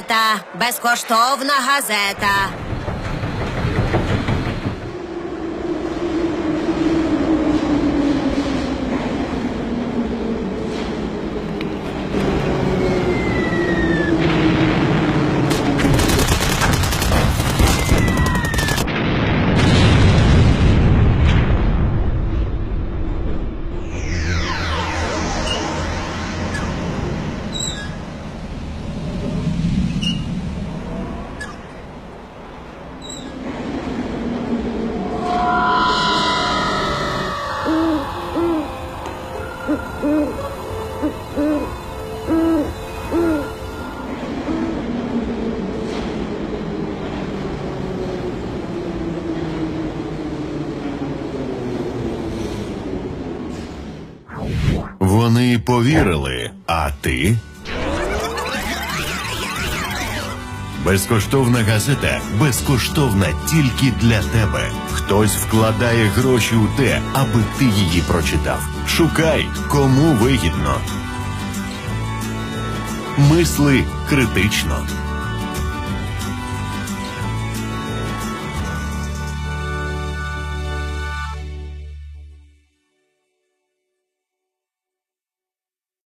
поета, безкоштовна газета. Вони повірили, а ти? Безкоштовна газета безкоштовна тільки для тебе. Хтось вкладає гроші у те, аби ти її прочитав. Шукай, кому вигідно. Мисли критично.